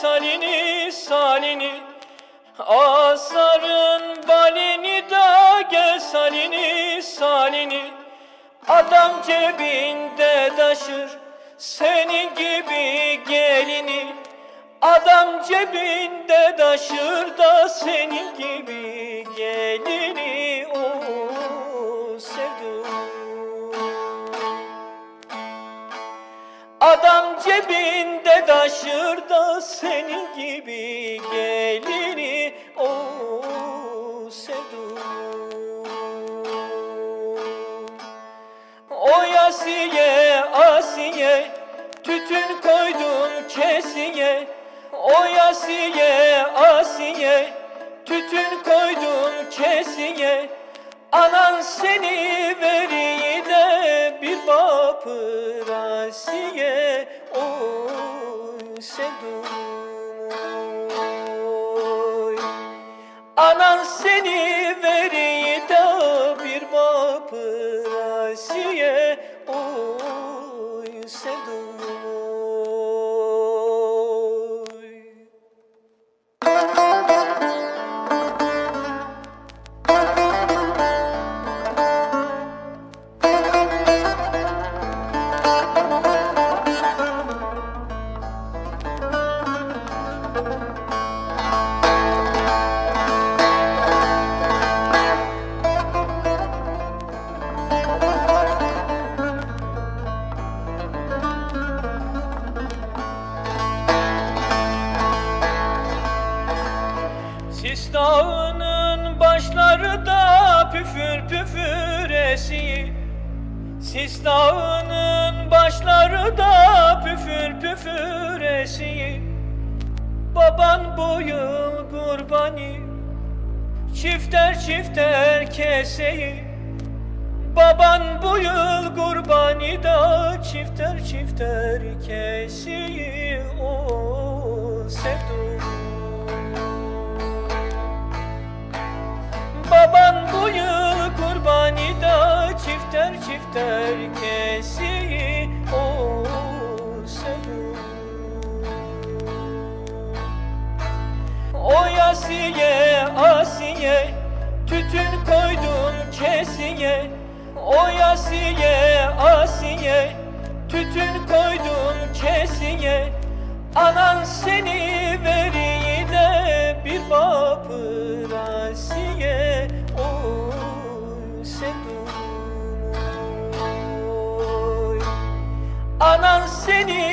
salini salini. Ah, Asarın balini da gel salini salini. Adam cebinde taşır senin gibi gelini. Adam cebinde taşır da senin gibi gelini. Oh sevdum cebinde taşır da senin gibi gelini o sevdum O yasiye asiye tütün koydum kesiye. O yasiye asiye tütün koydum kesiye. Anan seni veriyi de bir bapırasiye Seni veriyi de bir bapırasiye Oy sevdum oy Sis dağının başları da püfür püfür esiyor. Sis dağının başları da püfür püfür esiyor. Baban bu yıl kurbani Çifter çifter keseyi. Baban bu yıl kurbani da çifter çifter kesiyi o çifter kesiyi o sevdum O yasiye asiye tütün koydum kesiye. O yasiye asiye tütün koydum kesiye. Anan seni veriyi de bir bapırasiye seni